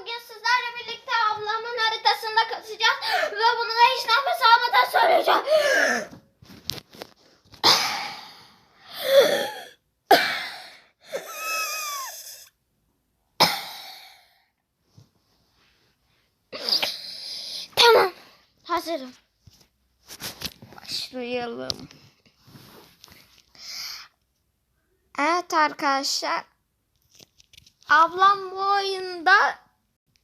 bugün sizlerle birlikte ablamın haritasında kaçacağız ve bunu da hiç nefes almadan söyleyeceğim. Tamam. Hazırım. Başlayalım. Evet arkadaşlar. Ablam bu oyunda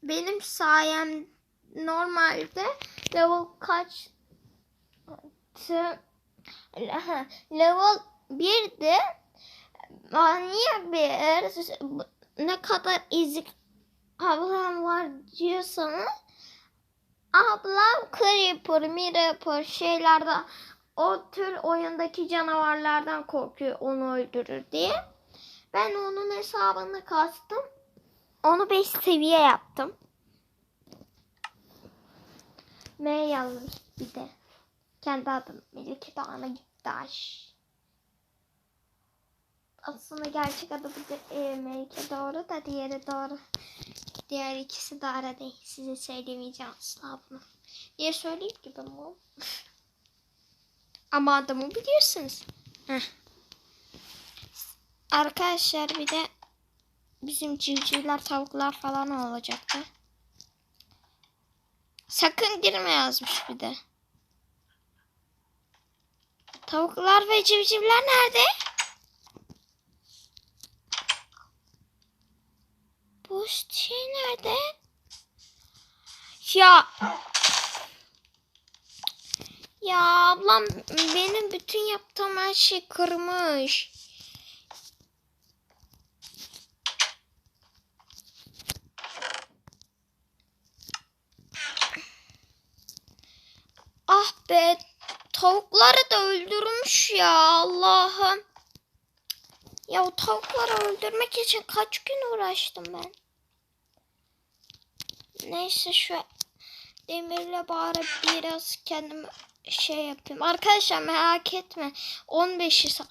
benim sayem normalde level kaç level 1'di. Niye bir ne kadar ezik ablam var diyorsanız ablam Creeper, Mirror şeylerde o tür oyundaki canavarlardan korkuyor onu öldürür diye. Ben onun hesabını kastım. Onu 5 seviye yaptım. M yazmış bir de. Kendi adım Melike Doğan'a Gittaş. Aslında gerçek adı bir de e, Melike doğru da diğeri doğru. Diğer ikisi doğru değil. Size söylemeyeceğim asla bunu. Niye söyleyeyim ki ben bu? Ama adamı biliyorsunuz. Heh. Arkadaşlar bir de bizim civcivler, tavuklar falan olacaktı. Sakın girme yazmış bir de. Tavuklar ve civcivler nerede? Bu şey nerede? Ya ya ablam benim bütün yaptığım her şey kırmış. Ah be tavukları da öldürmüş ya Allah'ım. Ya o tavukları öldürmek için kaç gün uğraştım ben. Neyse şu demirle bari biraz kendime şey yapayım. Arkadaşlar merak etme. 15'i sa-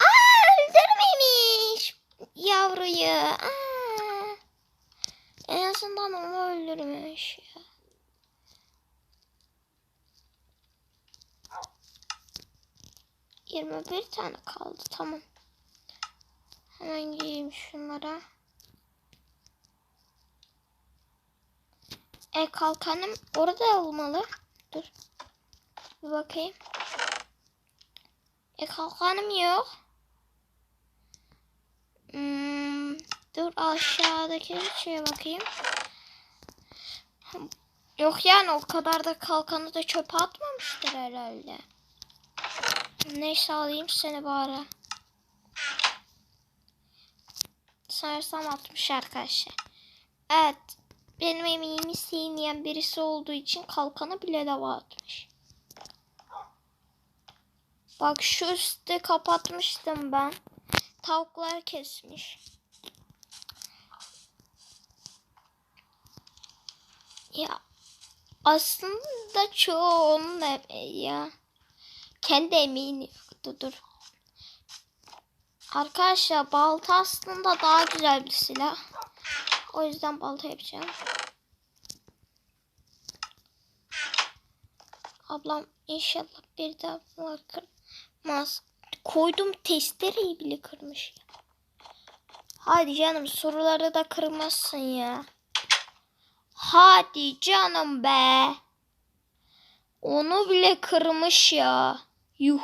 Aa öldürmemiş yavruyu. Aa. En azından onu öldürmüş ya. Yirmi bir tane kaldı tamam. Hemen giyeyim şunlara. E kalkanım orada olmalı. Dur. Bir bakayım. E kalkanım yok. Hmm, dur aşağıdaki şeye bakayım. Yok yani o kadar da kalkanı da çöpe atmamıştır herhalde. Neyse alayım seni bari. Sanırsam atmış arkadaşlar. Evet. Benim emeğimi sevmeyen birisi olduğu için kalkanı bile de atmış. Bak şu üstte kapatmıştım ben. Tavuklar kesmiş. Ya aslında çoğu onun emeği ya. Kendi emeğini dur. Arkadaşlar balta aslında daha güzel bir silah. O yüzden balta yapacağım. Ablam inşallah bir daha bunu kırmaz. Koydum testereyi bile kırmış. Hadi canım soruları da kırmazsın ya. Hadi canım be. Onu bile kırmış ya. Yuh.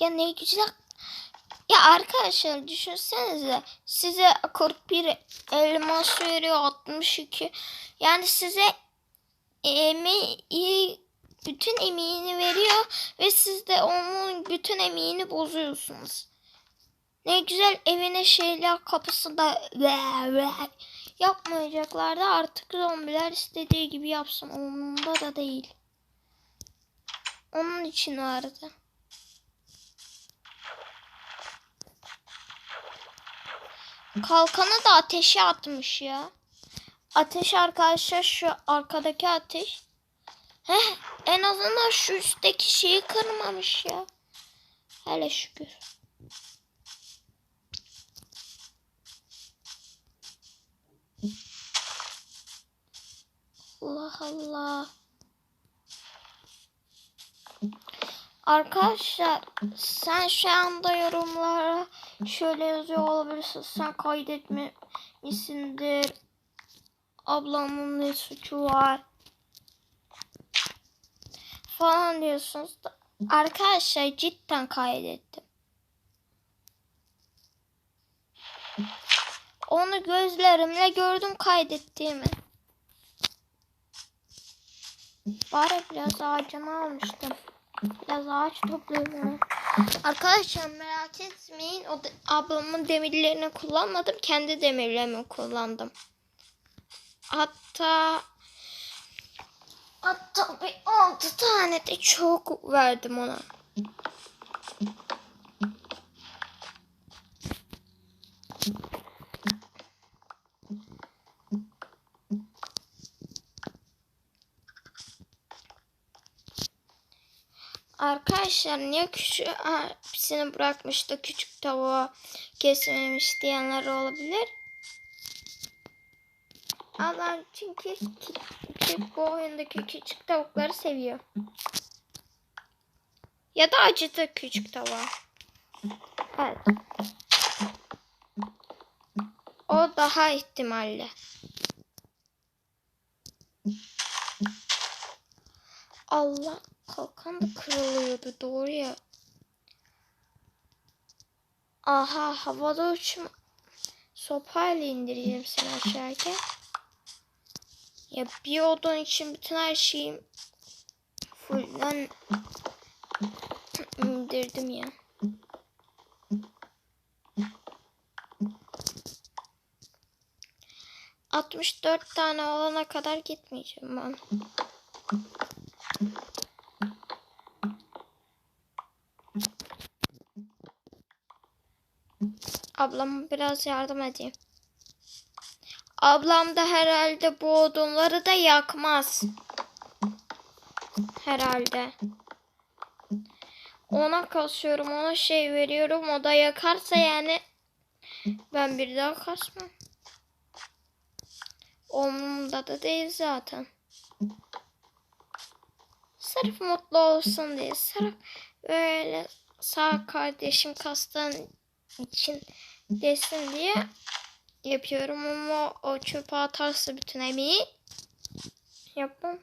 Ya ne güzel. Ya arkadaşlar düşünsenize size 41 elmas veriyor 62. Yani size emeği bütün emeğini veriyor ve siz de onun bütün emeğini bozuyorsunuz. Ne güzel evine şeyler kapısında yapmayacaklardı artık zombiler istediği gibi yapsın umurumda da değil. Onun için vardı. Kalkanı da ateşe atmış ya. Ateş arkadaşlar şu arkadaki ateş. Heh, en azından şu üstteki şeyi kırmamış ya. Hele şükür. Allah Allah. Arkadaşlar sen şu anda yorumlara şöyle yazıyor olabilirsin. Sen kaydetmemişsindir. Ablamın ne suçu var? Falan diyorsunuz da. Arkadaşlar cidden kaydettim. Onu gözlerimle gördüm kaydettiğimi. Bari biraz ağacını almıştım. Biraz ağaç topluyorum. Arkadaşlar merak etmeyin. O da, ablamın demirlerini kullanmadım. Kendi demirlerimi kullandım. Hatta hatta bir altı tane de çok verdim ona. Arkadaşlar niye küçük hepsini bırakmıştı küçük tavuğa kesmemiş diyenler olabilir. Adam çünkü küçük bu oyundaki küçük tavukları seviyor. Ya da acıtı küçük tavuğa. Evet. O daha ihtimalli. Allah kalkan da kırılıyordu doğru ya. Aha havada uçma. Sopayla indireceğim seni aşağıya. Ya bir odun için bütün her şeyim fullden indirdim ya. Altmış dört tane olana kadar gitmeyeceğim ben. Ablama biraz yardım edeyim. Ablam da herhalde bu odunları da yakmaz. Herhalde. Ona kasıyorum, ona şey veriyorum. O da yakarsa yani ben bir daha kasmam. Umurumda da değil zaten. Sırf mutlu olsun diye. Sırf böyle sağ kardeşim kastığın için desin diye yapıyorum ama o çöpe atarsa bütün emeği yapmam.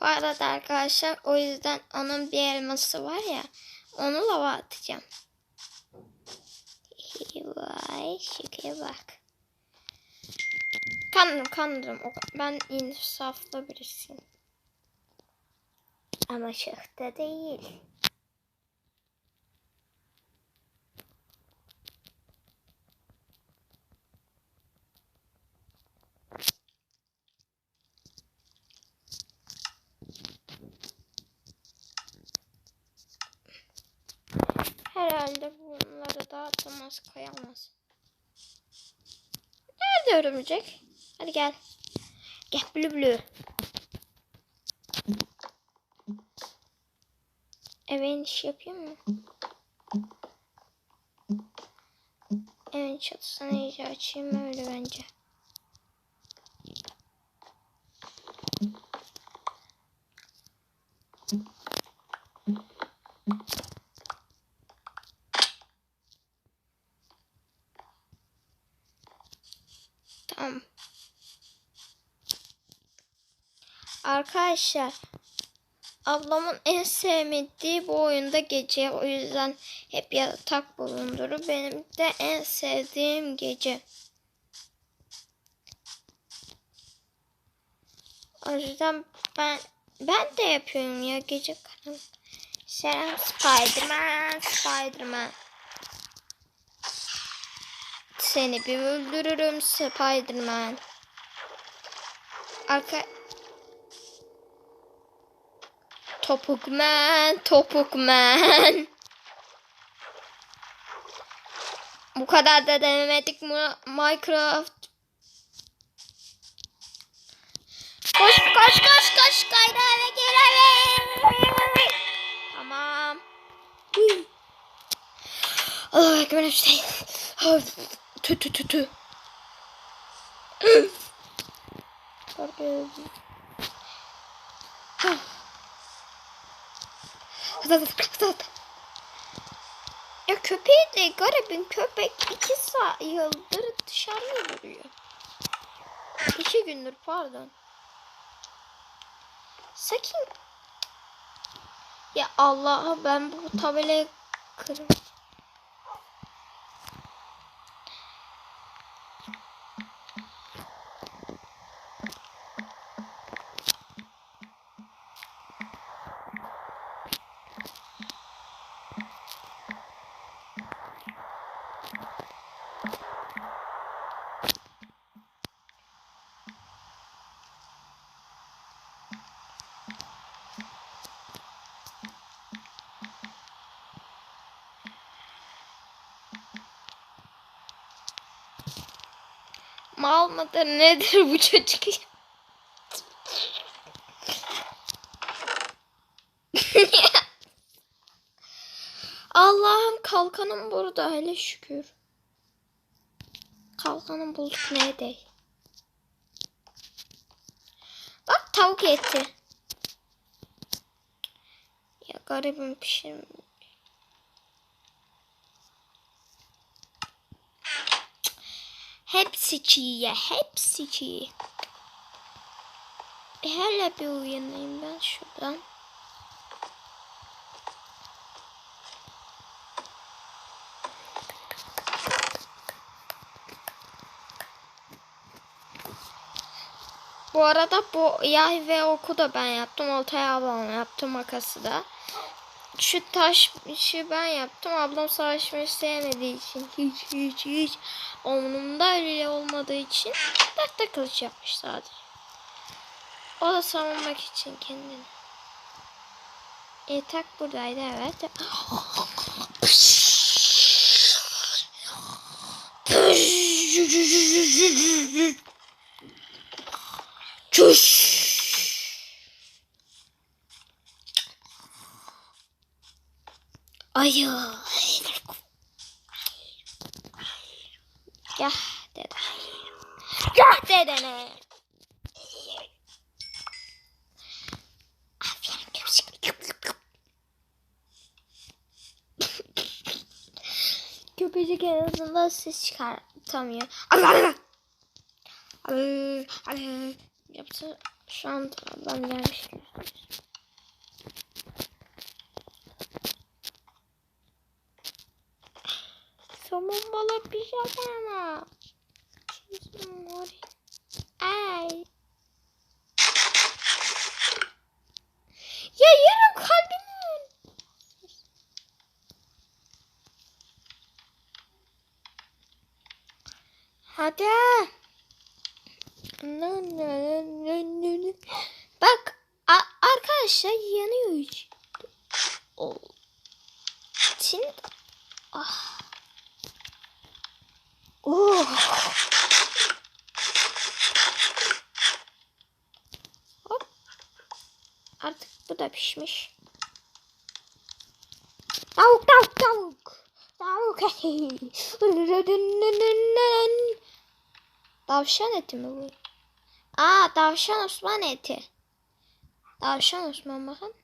Bu arada arkadaşlar o yüzden onun bir elması var ya onu lava atacağım. Vay şükür bak. Kandırım. O- Ben insaflı birisiyim. Ama da değil. Herhalde bunları dağıtamaz koyamaz. Nerede örümcek? Hadi gel. Gel blü blü. Eve iniş yapayım mı? Evin çatısını iyice açayım öyle bence. Tamam. Arkadaşlar ablamın en sevmediği bu oyunda gece. O yüzden hep yatak bulundurur. Benim de en sevdiğim gece. O yüzden ben ben de yapıyorum ya gece karanlık. Selam Spiderman, Spiderman. Seni bir öldürürüm Spiderman. Arka Topukman, Topukman. Bu kadar da denemedik mi Minecraft? Koş koş koş koş kayra eve gel eve. Tamam. Allah ekber işte. Tü tü tü tü. Korkuyorum. Ya köpeği de garibin köpek iki saat yıldır dışarıda duruyor. İki gündür pardon. Sakin. Ya Allah ben bu tabelayı kırım. Mal mıdır nedir bu çocuk? Allah'ım kalkanım burada hele şükür. Kalkanım bulduk ne değil. Bak tavuk eti. Ya garibim pişirmiş. Hepsi çiğ ya. Hepsi çiğ. E, hele bir uyanayım ben şuradan. Bu arada bu yay ve oku da ben yaptım. Oltaya ablam yaptım makası da. Şu taş işi ben yaptım. Ablam savaşmayı sevmediği için hiç hiç hiç Onumda öyle olmadığı için tahta kılıç yapmış sadece. O da savunmak için kendini. Yatak buradaydı evet. Çüş. Ayı. Gah dede. Gah dedene. Aferin köpecik. Köpecik en azından ses çıkartamıyor. Allah Allah. Allah Allah. Yapsa şu an ablam gelmiş. Pijama. She's mori. Ay. Ya yarım kalbimin. Hadi. Bak arkadaşlar yanıyor. hiç. O. Şimdi ah. Oh. Hop. Artık bu da pişmiş. Tavuk tavuk tavuk. Tavuk eti. Tavşan eti mi bu? Aa tavşan Osman eti. Tavşan Osman bakın.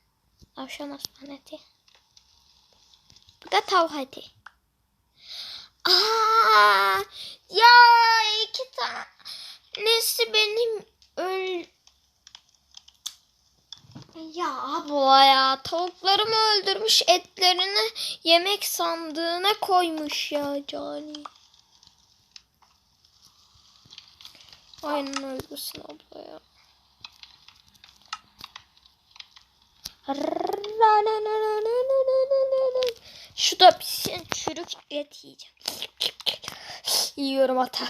Tavşan Osman eti. Bu da tavuk eti. Aa, ya iki tanesi benim öl... Ya abla ya tavuklarımı öldürmüş etlerini yemek sandığına koymuş ya cani. Aynen öldürsün abla ya. Şu da pişsin çürük et yiyeceğim. Yiyorum hatta.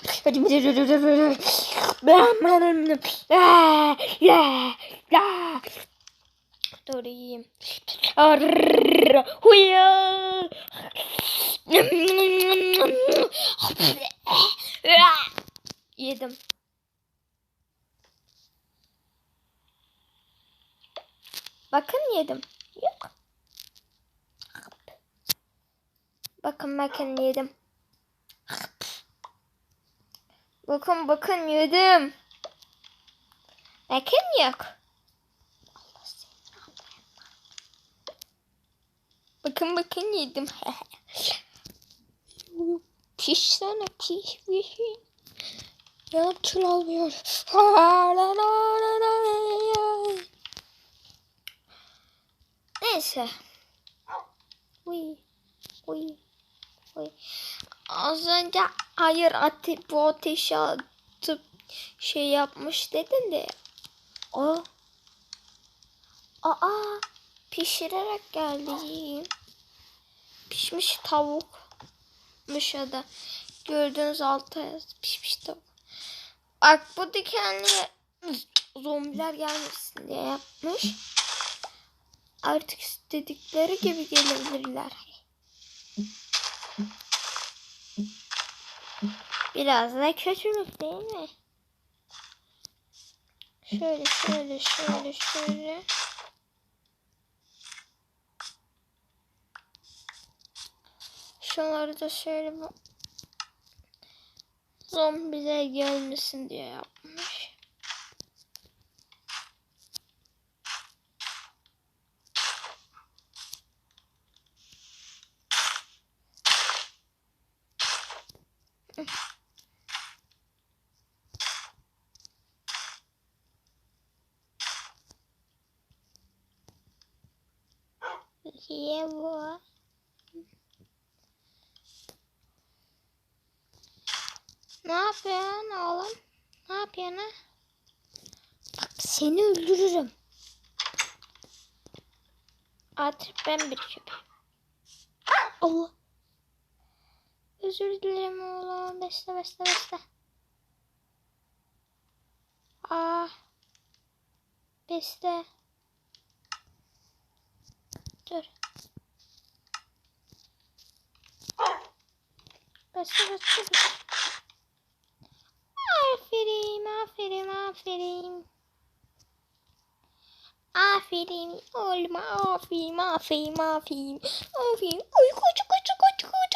Ee, ee, ee. Dur yiyeyim. Huya. Yedim. Bakın yedim. Yok. Bakın bakın yedim. Bakın yok. Allah seni ne yapayım? Bakın bakın yedim. piş sana piş piş. Yanıp tül almıyor. Neyse. Uy. Uy. Uy. Az önce hayır ate bu ateşi atıp şey yapmış dedin de. O. Aa. Pişirerek geldi. Pişmiş tavukmuş ya da. Gördüğünüz yaz. Pişmiş tavuk. Bak bu dikenli zombiler gelmesin diye yapmış. Artık istedikleri gibi gelebilirler. Biraz da kötülük değil mi? Şöyle şöyle şöyle şöyle. Şunları da şöyle bu zombiler gelmesin diye yapmış. Yeah, boy. Ne yapıyorsun oğlum? Ne yapıyorsun ha? Bak seni öldürürüm. Artık ben bir köpeğim. Allah. Özür dilerim oğlum. Besle besle besle. Aa. Besle. Dur. Besle. Aferin, aferin, aferin. Aferin oğlum, aferin, aferin, aferin. Aferin. Uy koç koç koç koç.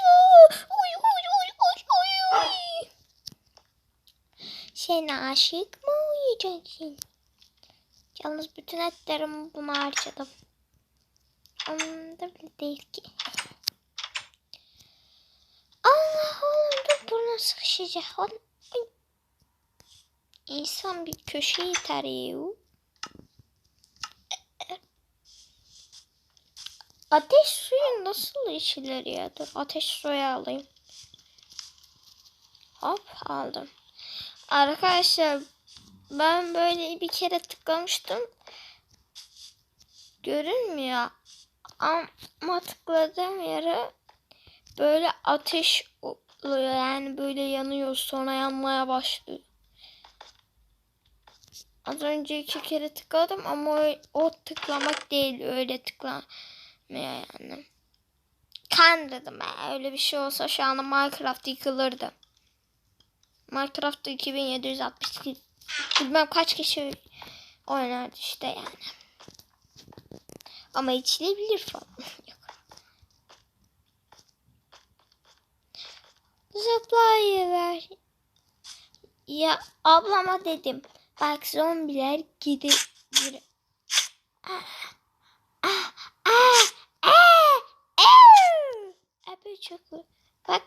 Uy uy uy uy uy uy. Sen aşık mı uyuyacaksın? Yalnız bütün etlerimi buna harcadım. Umurumda bile değil ki. Allah burnu sıkışacak. İnsan bir köşeye iteriyor. Ateş suyu nasıl içilir ya? Dur ateş suyu alayım. Hop aldım. Arkadaşlar ben böyle bir kere tıklamıştım. Görünmüyor. Ama tıkladığım yere böyle ateş. Yani böyle yanıyor sonra yanmaya başlıyor. Az önce iki kere tıkladım ama o, o tıklamak değil öyle tıklamıyor yani. Kandırdım ben. Öyle bir şey olsa şu anda Minecraft yıkılırdı. Minecraft'ta 2762 bilmem kaç kişi oynardı işte yani. Ama içilebilir falan. Yok. Zıplayıver. Ya ablama dedim. Bak zombiler gidiyor. Ah, ah. Abi çok Bak.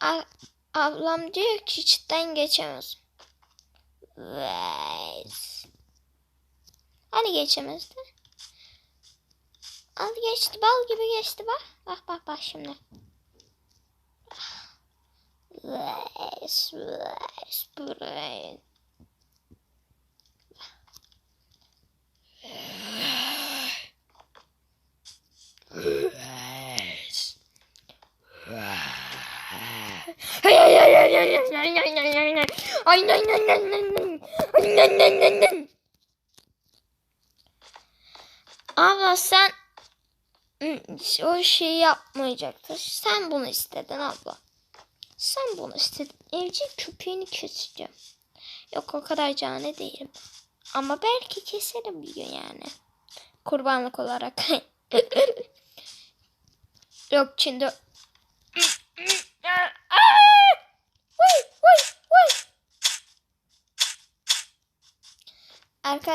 A ablam diyor ki içten geçemez. Veys. Hani geçemezdi? Al geçti bal gibi geçti bak. Bak bak bak şimdi. Veys veys buraya. Abla sen o şeyi yapmayacaktın. Sen bunu istedin abla. Sen bunu istedin. Evcil köpeğini keseceğim. Yok o kadar cani değilim. Ama belki keserim bir gün yani. Kurbanlık olarak. Yok Çin'de. Arkadaşlar